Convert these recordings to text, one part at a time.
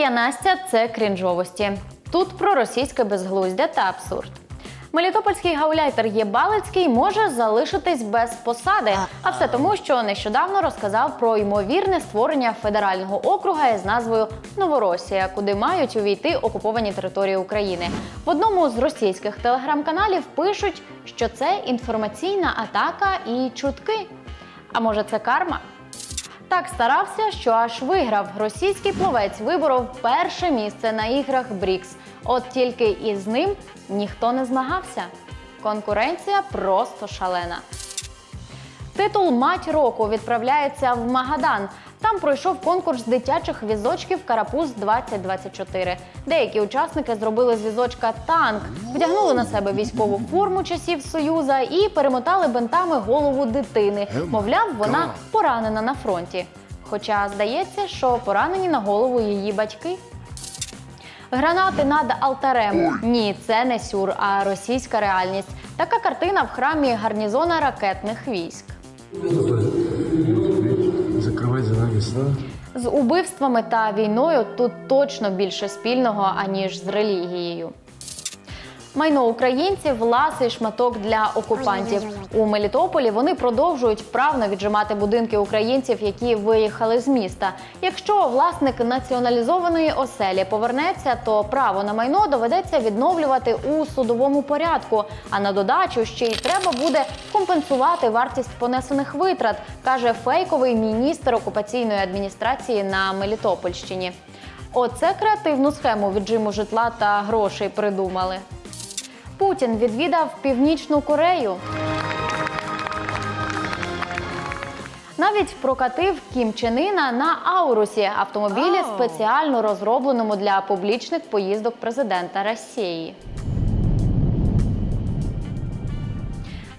я Настя. Це крінжовості. Тут про російське безглуздя та абсурд. Мелітопольський гауляйтер Єбалицький може залишитись без посади, а все тому, що нещодавно розказав про ймовірне створення федерального округа із назвою Новоросія, куди мають увійти окуповані території України. В одному з російських телеграм-каналів пишуть, що це інформаційна атака і чутки. А може, це карма? Так старався, що аж виграв. Російський пловець виборов перше місце на іграх Брікс. От тільки із ним ніхто не змагався. Конкуренція просто шалена. Титул Мать року відправляється в Магадан. Там пройшов конкурс дитячих візочків Карапуз 2024. Деякі учасники зробили з візочка танк, вдягнули на себе військову форму часів Союза і перемотали бинтами голову дитини. Мовляв, вона поранена на фронті. Хоча здається, що поранені на голову її батьки. Гранати над алтарем. Ні, це не сюр, а російська реальність. Така картина в храмі гарнізона ракетних військ. Закрывать за. З убивствами та війною тут точно більше спільного, аніж з релігією. Майно українців ласий шматок для окупантів. У Мелітополі вони продовжують вправно віджимати будинки українців, які виїхали з міста. Якщо власник націоналізованої оселі повернеться, то право на майно доведеться відновлювати у судовому порядку. А на додачу ще й треба буде компенсувати вартість понесених витрат, каже фейковий міністр окупаційної адміністрації на Мелітопольщині. Оце креативну схему віджиму житла та грошей придумали. Путін відвідав Північну Корею. Навіть прокатив Кім Чен Іна на Аурусі автомобілі, спеціально розробленому для публічних поїздок президента Росії.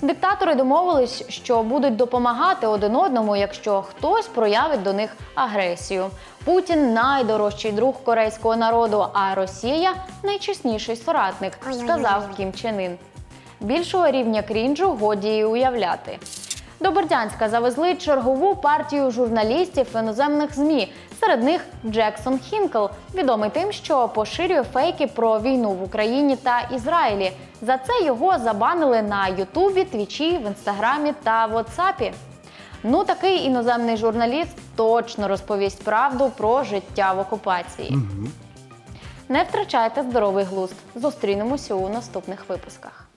Диктатори домовились, що будуть допомагати один одному, якщо хтось проявить до них агресію. Путін найдорожчий друг корейського народу, а Росія найчесніший соратник, сказав Кім Чен Ін. Більшого рівня крінжу годі і уявляти. До Бердянська завезли чергову партію журналістів іноземних змі. Серед них Джексон Хінкл, відомий тим, що поширює фейки про війну в Україні та Ізраїлі. За це його забанили на Ютубі, Твічі, в інстаграмі та Ватсапі. Ну, такий іноземний журналіст точно розповість правду про життя в окупації. Не втрачайте здоровий глузд. Зустрінемося у наступних випусках.